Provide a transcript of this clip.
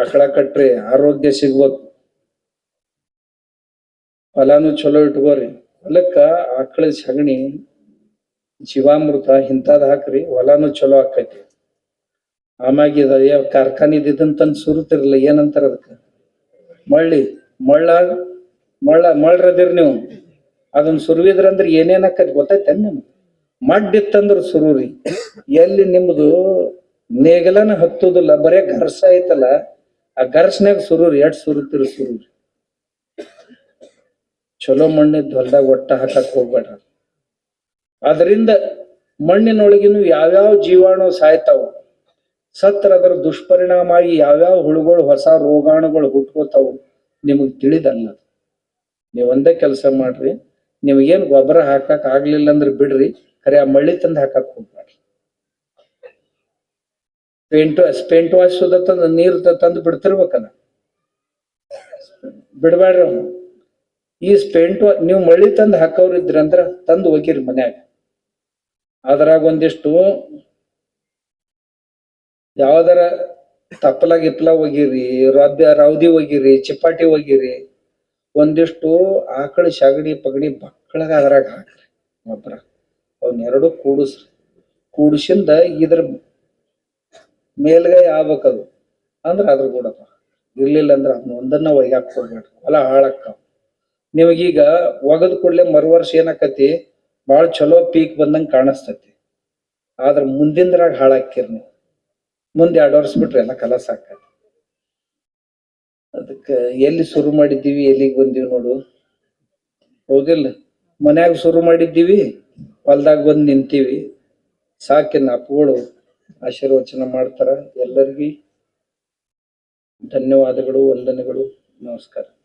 ಆಕಳ ಕಟ್ರಿ, ಆರೋಗ್ಯ ಸಿಗ್ಬೇಕು ಹೊಲಾನು ಚಲೋ ಇಟ್ಕೋರಿ. ಹೊಲಕ್ಕ ಆಕಳ ಸಗಣಿ, ಜೀವಾಮೃತ ಇಂಥದ್ ಹಾಕ್ರಿ, ಹೊಲಾನು ಚಲೋ ಆಕೈತಿ. ಆಮ್ಯಾಗ ಇದ ಯಾವ ಕಾರ್ಖಾನಿದ್ ಇದನ್ ತಂದ್ ಸುರುತಿರಲ್ಲ ಏನಂತಾರ ಅದಕ್ಕ? ಮಳ್ಳಿ, ಮಳ್ಳ ಮಳ್ಳ, ಮಳ್ರದಿರ್ ನೀವು. ಅದನ್ನ ಸುರುವಿದ್ರಂದ್ರ ಏನೇನ್ ಆಕೈತಿ ಗೊತ್ತೈತೆ ನಿಮ್ಗೆ? ಮಡ್ಡಿತ್ತಂದ್ರ ಸುರೂರಿ. ಎಲ್ಲಿ ನಿಮ್ದು ನೇಗಲನ ಹತ್ತುದಿಲ್ಲ, ಬರೇ ಘರ್ಸ ಐತಲ್ಲ ಆ ಗರ್ಸ್ನ್ಯಾಗ ಸುರೂರ್ ಎಟ್ ಸುರುತ್ತಿರ ಸುರೂರ್. ಚಲೋ ಮಣ್ಣಿದ್ ಹೊಲ್ದಾಗ ಒಟ್ಟ ಹಾಕಕ್ ಹೋಗ್ಬೇಡ ಅದರಿಂದ ಮಣ್ಣಿನೊಳಗಿನ ಯಾವ್ಯಾವ ಜೀವಾಣು ಸಾಯ್ತಾವ, ಸತ್ರ ಅದರ ದುಷ್ಪರಿಣಾಮ ಆಗಿ ಯಾವ್ಯಾವ ಹುಳುಗಳು ಹೊಸ ರೋಗಾಣುಗಳು ಹುಟ್ಕೋತಾವು ನಿಮಗ್ ತಿಳಿದಲ್ಲ ನೀವ್ ಒಂದೇ ಕೆಲಸ ಮಾಡ್ರಿ, ನಿಮ್ಗೇನ್ ಗೊಬ್ಬರ ಹಾಕಕ್ ಆಗ್ಲಿಲ್ಲ ಅಂದ್ರೆ ಬಿಡ್ರಿ, ಖರೆ ಆ ಮಳ್ಳಿ ತಂದ್ ಹಾಕಕ್ ಹೋಗ್ಬೇಡ್ರಿ. ಪೇಂಟ್ ಪೇಂಟ್ ವಾಶ್ ಸುದ ನೀರು ನೀರ್ ತಂದು ತಂದ್ ಬಿಡ್ತಿರ್ಬೇಕಲ್ಲ. ಬಿಡ್ಬೇಡ್ರಿ ಅವ್ನ. ಈ ಪೇಂಟ್ ನೀವು ಮಳ್ಳಿ ತಂದ್ ಹಾಕೋರಿದ್ರಿ ಅಂದ್ರ ತಂದು ಹೋಗಿರಿ ಮನ್ಯಾಗ. ಅದ್ರಾಗ ಒಂದಿಷ್ಟು ಯಾವ್ದಾರ ತಪ್ಪಲ ಗಿಪ್ಲ ಒಗಿರಿ ರೌದ್ಯ ರೌದಿ ಹೋಗಿರಿ, ಚಿಪ್ಪಾಟಿ ಹೋಗಿರಿ, ಒಂದಿಷ್ಟು ಆಕಳ ಸಗಣಿ ಪಗಡಿ ಬಕ್ಕಳಗ ಅದ್ರಾಗ ಹಾಕ್ರಿ ಗೊಬ್ಬರ ಅವನ್ನೆರಡು ಕೂಡಿಸ್ರಿ. ಕೂಡಿಸಿಂದ ಇದ್ರ ಮೇಲ್ಗೈ ಅದು ಅಂದ್ರ ಅದ್ರ ಕೂಡ ಇರ್ಲಿಲ್ಲ ಅಂದ್ರ ಅದನ್ನ ಒಂದನ್ನ ಒಯ್ಯಾಕ್ ಹೋಗ್ಬೇಡ್ರಿ ಹೊಲ ಹಾಳಕ್ಕ ನಿಮಗೀಗ ಒಗದ್ ಕೂಡ್ಲೆ ಮರು ವರ್ಷ ಏನಾಕತಿ ಬಾಳ ಚಲೋ ಪೀಕ್ ಬಂದಂಗೆ ಕಾಣಿಸ್ತತಿ. ಆದ್ರ ಮುಂದಿಂದ್ರಾಗ ಹಾಳಾಕಿರ್ ನೀವು. ಮುಂದೆ ಎರಡು ವರ್ಷ ಬಿಟ್ರೆ ಎಲ್ಲ ಕಲಸ ಹಾಕತಿ ಅದಕ್ಕೆ ಎಲ್ಲಿ ಶುರು ಮಾಡಿದ್ದೀವಿ, ಎಲ್ಲಿಗೆ ಬಂದೀವಿ ನೋಡು. ಹೋಗಿಲ್ಲ. ಮನ್ಯಾಗ ಶುರು ಮಾಡಿದ್ದೀವಿ, ಹೊಲ್ದಾಗ ಬಂದು ನಿಂತೀವಿ. ಸಾಕಿನ ಅಪ್ಪಗಳು. ಆಶೀರ್ವಚನ ಮಾಡ್ತಾರ. ಎಲ್ಲರಿಗೂ ಧನ್ಯವಾದಗಳು ವಂದನೆಗಳು. ನಮಸ್ಕಾರ.